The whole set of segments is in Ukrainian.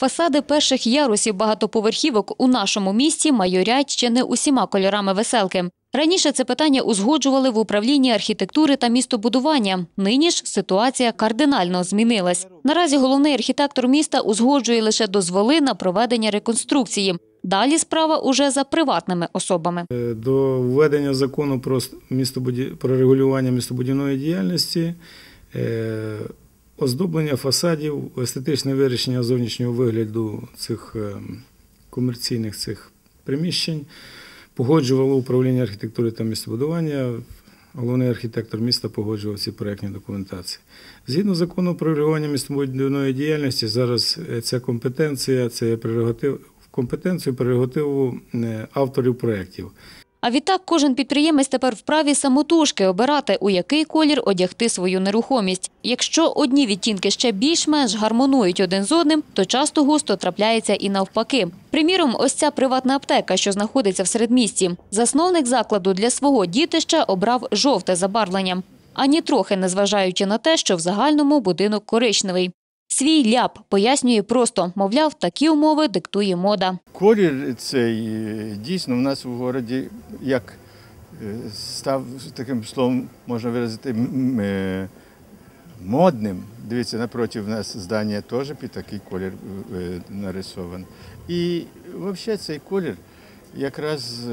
Фасади перших ярусів багатоповерхівок у нашому місті майорять ще не усіма кольорами веселки. Раніше це питання узгоджували в управлінні архітектури та містобудування. Нині ж ситуація кардинально змінилась. Наразі головний архітектор міста узгоджує лише дозволи на проведення реконструкції. Далі справа уже за приватними особами. Е, До введення закону про, містобуді... про регулювання містобудівної діяльності, е, оздоблення фасадів, естетичне вирішення зовнішнього вигляду цих е, комерційних цих приміщень погоджувало управління архітектури та містобудування. Головний архітектор міста погоджував ці проектні документації. Згідно закону про регулювання містобудівної діяльності, зараз е, ця компетенція це прерогатив компетенцію прерогативу е, авторів проєктів. А відтак кожен підприємець тепер вправі самотужки обирати, у який колір одягти свою нерухомість. Якщо одні відтінки ще більш-менш гармонують один з одним, то часто густо трапляється і навпаки. Приміром, ось ця приватна аптека, що знаходиться в середмісті. Засновник закладу для свого дітища обрав жовте забарвлення. Ані трохи не зважаючи на те, що в загальному будинок коричневий. Свій ляп пояснює просто, мовляв, такі умови диктує мода. Колір цей е, дійсно в нас у городі як е, став таким словом, можна виразити, е, модним. Дивіться, напроти нас здання теж під такий колір нарисований. І взагалі цей колір якраз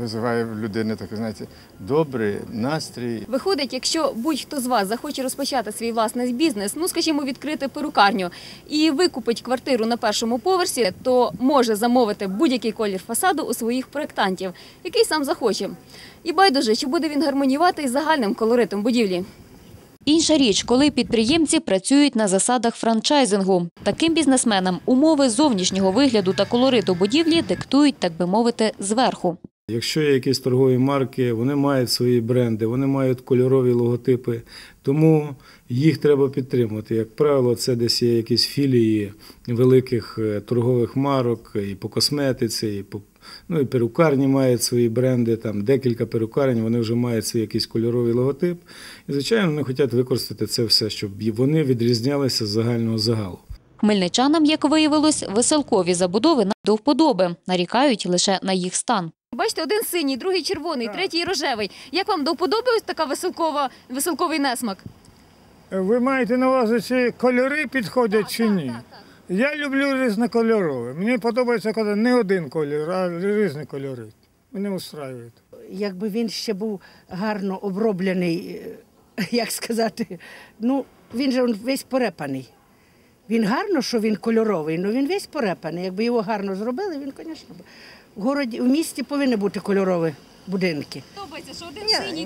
визиває в людини такий, знаєте, добрий настрій, Виходить, якщо будь-хто з вас захоче розпочати свій власний бізнес, ну скажімо, відкрити перукарню і викупить квартиру на першому поверсі, то може замовити будь-який колір фасаду у своїх проєктантів, який сам захоче. І байдуже, чи буде він гармоніювати із загальним колоритом будівлі. Інша річ, коли підприємці працюють на засадах франчайзингу. Таким бізнесменам умови зовнішнього вигляду та колориту будівлі диктують, так би мовити, зверху. Якщо є якісь торгові марки, вони мають свої бренди, вони мають кольорові логотипи, тому їх треба підтримувати. Як правило, це десь є якісь філії великих е, торгових марок і по косметиці, і по ну і перукарні мають свої бренди. Там декілька перукарень, вони вже мають свій якийсь кольоровий логотип. І звичайно, вони хочуть використати це все, щоб вони відрізнялися з загального загалу. Хмельничанам, як виявилось, веселкові забудови до вподоби, нарікають лише на їх стан. Бачите, один синій, другий червоний, третій рожевий. Як вам до вподоби ось така веселкова, веселковий несмак? Ви маєте на увазі, чи кольори підходять чи ні? Я люблю різнокольорове. Мені подобається, коли не один колір, а різні кольори. Мене устраюють. якби він ще був гарно оброблений, е, як сказати, ну він же он весь порепаний. Він гарно, що він кольоровий, але він весь порепаний. Якби його гарно зробили, він, звісно, б- в городі, в місті повинні бути кольорові будинки. Подобається, що один Не, не,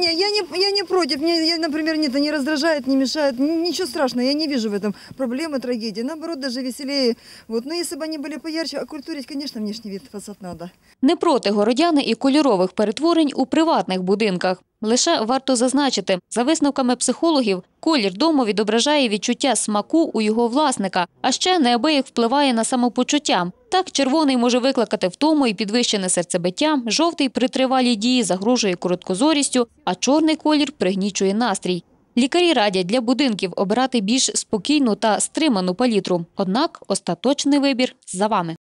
не, я не, я не против. Мне, я, например, нет, это не раздражает, не мешает. Н- Ничего страшного, я не вижу в этом проблемы, трагедии. Наоборот, даже веселее. Вот. Но если бы они были поярче, окультурить, конечно, внешний вид фасад надо. Не проти городяни і кольорових перетворень у приватних будинках. Лише варто зазначити, за висновками психологів, колір дому відображає відчуття смаку у його власника, а ще неабияк впливає на самопочуття. Так, червоний може викликати втому і підвищене серцебиття, жовтий при тривалій дії загрожує короткозорістю, а чорний колір пригнічує настрій. Лікарі радять для будинків обирати більш спокійну та стриману палітру. Однак остаточний вибір за вами.